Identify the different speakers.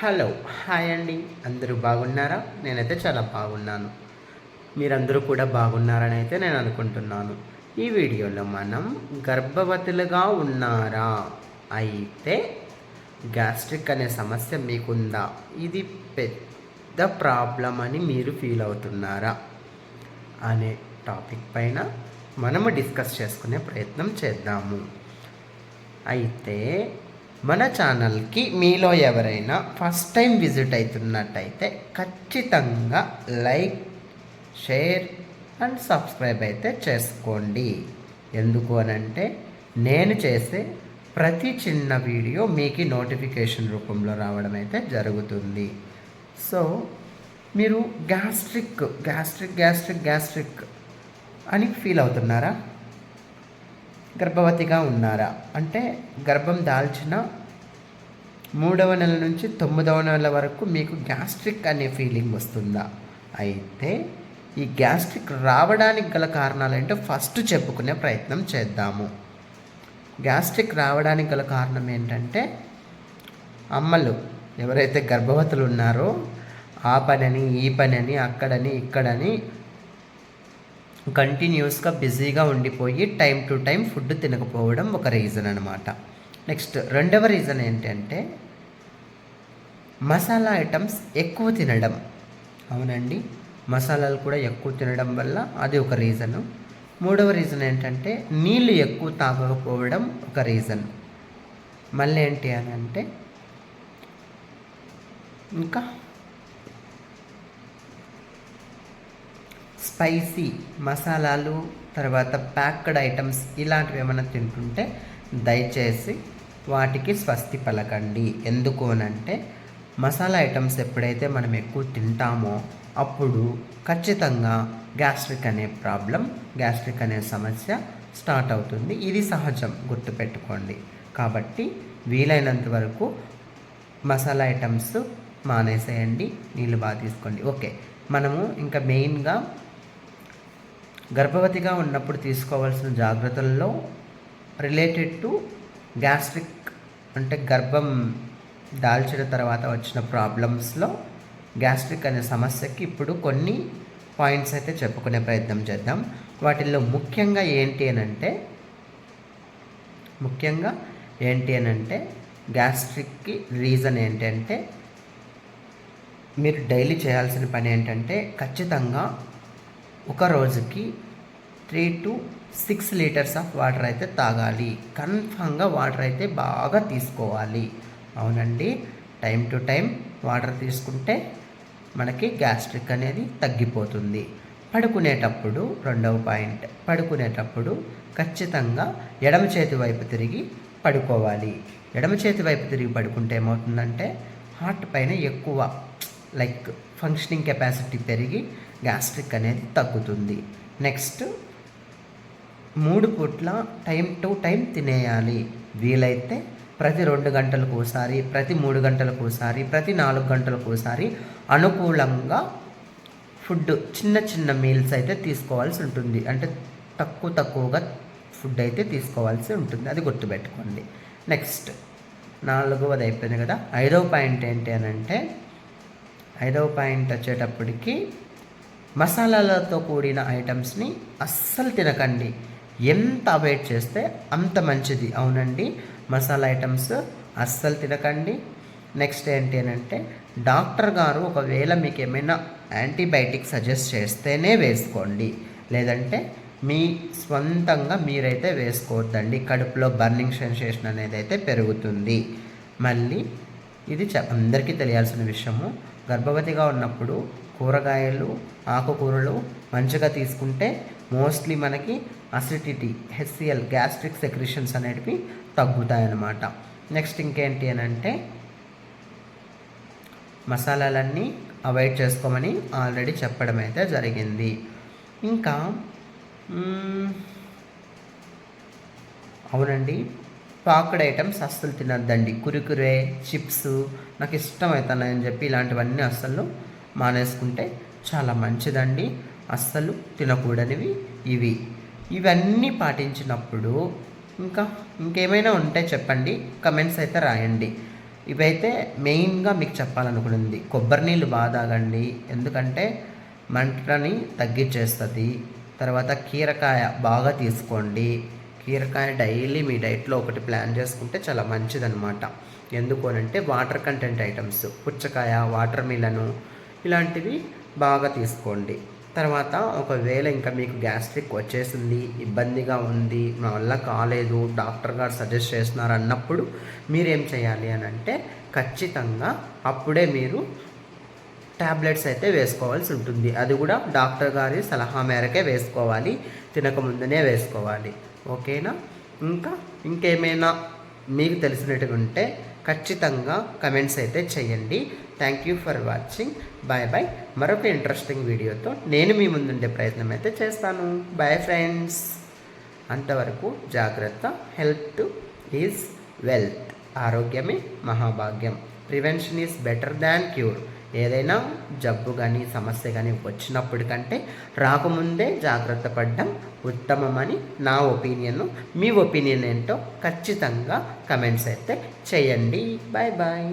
Speaker 1: Hello hi అండి. అందరూ బాగున్నారా? నేనైతే చాలా బాగున్నాను. మీరందరూ కూడా బాగున్నారని అయితే నేను అనుకుంటున్నాను. ఈ వీడియోలో మనం గర్భవతులుగా ఉన్నారా? అయితే గ్యాస్ట్రిక్ అనే సమస్య మీకుందా? ఇది పెద్ద ప్రాబ్లం అని మీరు ఫీల్ అవుతున్నారా? అనే టాపిక్ పైన మనము డిస్కస్ చేసుకునే ప్రయత్నం చేద్దాము. అయితే మన ఛానల్కి మీలో ఎవరైనా ఫస్ట్ టైం విజిట్ అవుతున్నట్టయితే ఖచ్చితంగా లైక్ షేర్ అండ్ సబ్స్క్రైబ్ అయితే చేసుకోండి. ఎందుకు అనంటే నేను చేసే ప్రతి చిన్న వీడియో మీకు నోటిఫికేషన్ రూపంలో రావడం అయితే జరుగుతుంది. సో మీరు గ్యాస్ట్రిక్ గ్యాస్ట్రిక్ గ్యాస్ట్రిక్ గ్యాస్ట్రిక్ అని ఫీల్ అవుతున్నారా? గర్భవతిగా ఉన్నారా? అంటే గర్భం దాల్చిన మూడవ నెల నుంచి తొమ్మిదవ నెల వరకు మీకు గ్యాస్ట్రిక్ అనే ఫీలింగ్ వస్తుందా? అయితే ఈ గ్యాస్ట్రిక్ రావడానికి గల కారణాలు ఏంటో ఫస్ట్ చెప్పుకునే ప్రయత్నం చేద్దాము. గ్యాస్ట్రిక్ రావడానికి గల కారణం ఏంటంటే అమ్మలు ఎవరైతే గర్భవతులు ఉన్నారో ఆ పనని ఈ పనని అక్కడని ఇక్కడని కంటిన్యూస్గా బిజీగా ఉండిపోయి టైం టు టైం ఫుడ్ తినకపోవడం ఒక రీజన్ అనమాట నెక్స్ట్ రెండవ రీజన్ ఏంటంటే మసాలా ఐటమ్స్ ఎక్కువ తినడం. అవునండి. మసాలాలు కూడా ఎక్కువ తినడం వల్ల అది ఒక రీజను. మూడవ రీజన్ ఏంటంటే నీళ్ళు ఎక్కువ తాగకపోవడం ఒక రీజన్. మళ్ళీ ఏంటి అని అంటే ఇంకా స్పైసీ మసాలాలు తర్వాత ప్యాక్డ్ ఐటమ్స్ ఇలాంటివి ఏమైనా తింటుంటే దయచేసి వాటికి స్వస్తి పలకండి. ఎందుకు అనంటే మసాలా ఐటమ్స్ ఎప్పుడైతే మనం ఎక్కువ తింటామో అప్పుడు ఖచ్చితంగా గ్యాస్ట్రిక్ అనే ప్రాబ్లం గ్యాస్ట్రిక్ అనే సమస్య స్టార్ట్ అవుతుంది. ఇది సహజం గుర్తుపెట్టుకోండి. కాబట్టి వీలైనంత వరకు మసాలా ఐటమ్స్ మానేసేయండి నీళ్ళు బాగా తీసుకోండి. ఓకే మనము ఇంకా మెయిన్గా గర్భవతిగా ఉన్నప్పుడు తీసుకోవాల్సిన జాగ్రత్తల్లో రిలేటెడ్ టు గ్యాస్ట్రిక్ అంటే గర్భం దాల్చిన తర్వాత వచ్చిన ప్రాబ్లమ్స్లో గ్యాస్ట్రిక్ అనే సమస్యకి ఇప్పుడు కొన్ని పాయింట్స్ అయితే చెప్పుకునే ప్రయత్నం చేద్దాం. వాటిల్లో ముఖ్యంగా ఏంటి అని అంటే ముఖ్యంగా ఏంటి అని అంటే గ్యాస్ట్రిక్కి రీజన్ ఏంటంటే మీరు డైలీ చేయాల్సిన పని ఏంటంటే ఖచ్చితంగా ఒక రోజుకి three to six litres of water అయితే తాగాలి. కన్ఫామ్గా వాటర్ అయితే బాగా తీసుకోవాలి. అవునండి? టైం టు టైం వాటర్ తీసుకుంటే మనకి గ్యాస్ట్రిక్ అనేది తగ్గిపోతుంది. పడుకునేటప్పుడు రెండవ పాయింట్ పడుకునేటప్పుడు ఖచ్చితంగా ఎడమ చేతి వైపు తిరిగి పడుకోవాలి. ఎడమ చేతి వైపు తిరిగి పడుకుంటే ఏమవుతుందంటే హార్ట్ పైన ఎక్కువ లైక్ ఫంక్షనింగ్ కెపాసిటీ పెరిగి గ్యాస్ట్రిక్ అనేది తగ్గుతుంది. నెక్స్ట్ మూడు పూట్ల టైం టు టైం తినేయాలి. వీలైతే ప్రతి రెండు గంటలకు ఒకసారి ప్రతి మూడు గంటలకు ఒకసారి ప్రతి నాలుగు గంటలకు ఒకసారి అనుకూలంగా ఫుడ్ చిన్న చిన్న మీల్స్ అయితే తీసుకోవాల్సి ఉంటుంది. అంటే తక్కువ తక్కువగా ఫుడ్ అయితే తీసుకోవాల్సి ఉంటుంది. అది గుర్తుపెట్టుకోండి. నెక్స్ట్ నాలుగవది అయిపోయింది కదా. ఐదవ పాయింట్ ఏంటి అని అంటే ఐదవ పాయింట్ వచ్చేటప్పటికి మసాలాలతో కూడిన ఐటమ్స్ని అస్సలు తినకండి. ఎంత అవాయిడ్ చేస్తే అంత మంచిది. అవునండి మసాలా ఐటమ్స్ అస్సలు తినకండి. నెక్స్ట్ ఏంటి అని అంటే డాక్టర్ గారు ఒకవేళ మీకు ఏమైనా యాంటీబయాటిక్ సజెస్ట్ చేస్తేనే వేసుకోండి. లేదంటే మీ స్వంతంగా మీరైతే వేసుకోవద్దండి. కడుపులో బర్నింగ్ సెన్సేషన్ అనేది అయితే పెరుగుతుంది. మళ్ళీ ఇది చ అందరికీ తెలియాల్సిన విషయము. గర్భవతిగా ఉన్నప్పుడు కూరగాయలు ఆకుకూరలు మంచిగా తీసుకుంటే మోస్ట్లీ మనకి అసిడిటీ హెచ్సిఎల్ గ్యాస్ట్రిక్ సెక్రిషన్స్ అనేటివి తగ్గుతాయన్నమాట. నెక్స్ట్ ఇంకేంటి అని అంటే మసాలాలన్నీ అవాయిడ్ చేసుకోమని ఆల్రెడీ చెప్పడం అయితే జరిగింది. ఇంకా అవునండి. పాకడ్ ఐటమ్స్ అస్సలు తినద్దండి. కురుకురే చిప్స్ నాకు ఇష్టం అవుతున్నాయని చెప్పి ఇలాంటివన్నీ అస్సలు మానేసుకుంటే చాలా మంచిదండి. అస్సలు తినకూడనివి ఇవి. ఇవన్నీ పాటించినప్పుడు ఇంకా ఇంకేమైనా ఉంటే చెప్పండి. కమెంట్స్ అయితే రాయండి. ఇవైతే మెయిన్గా మీకు చెప్పాలనుకున్నది కొబ్బరి నీళ్ళు బాగా తాగండి. ఎందుకంటే మంటని తగ్గించేస్తుంది తర్వాత కీరకాయ బాగా తీసుకోండి. కీరకాయ డైలీ మీ డైట్లో ఒకటి ప్లాన్ చేసుకుంటే చాలా మంచిదన్నమాట. ఎందుకు అంటే వాటర్ కంటెంట్ ఐటమ్స్. పుచ్చకాయ వాటర్ మిలను ఇలాంటివి బాగా తీసుకోండి. తర్వాత ఒకవేళ ఇంకా మీకు గ్యాస్ట్రిక్ వచ్చేసింది ఇబ్బందిగా ఉంది మా వల్ల కాలేదు డాక్టర్ గారు సజెస్ట్ చేస్తున్నారు అన్నప్పుడు మీరేం చేయాలి అని అంటే ఖచ్చితంగా అప్పుడే మీరు ట్యాబ్లెట్స్ అయితే వేసుకోవాల్సి ఉంటుంది. అది కూడా డాక్టర్ గారి సలహా మేరకే వేసుకోవాలి తినకముందునే వేసుకోవాలి. ఓకేనా? ఇంకా ఇంకేమైనా మీకు తెలిసినట్టుగా ఉంటే ఖచ్చితంగా కమెంట్స్ అయితే చేయండి. Thank you for watching bye bye మరొక ఇంట్రెస్టింగ్ వీడియోతో నేను మీ ముందుండే ప్రయత్నం అయితే చేస్తాను. బాయ్ ఫ్రెండ్స్ అంతవరకు జాగ్రత్త. హెల్త్ ఈజ్ వెల్త్ ఆరోగ్యమే మహాభాగ్యం. Prevention is better than cure ఏదైనా జబ్బు కానీ సమస్య కానీ వచ్చినప్పటికంటే రాకముందే జాగ్రత్త పడడం ఉత్తమమని నా ఒపీనియన్ మీ ఒపీనియన్ ఏంటో ఖచ్చితంగా కమెంట్స్ అయితే చేయండి. Bye bye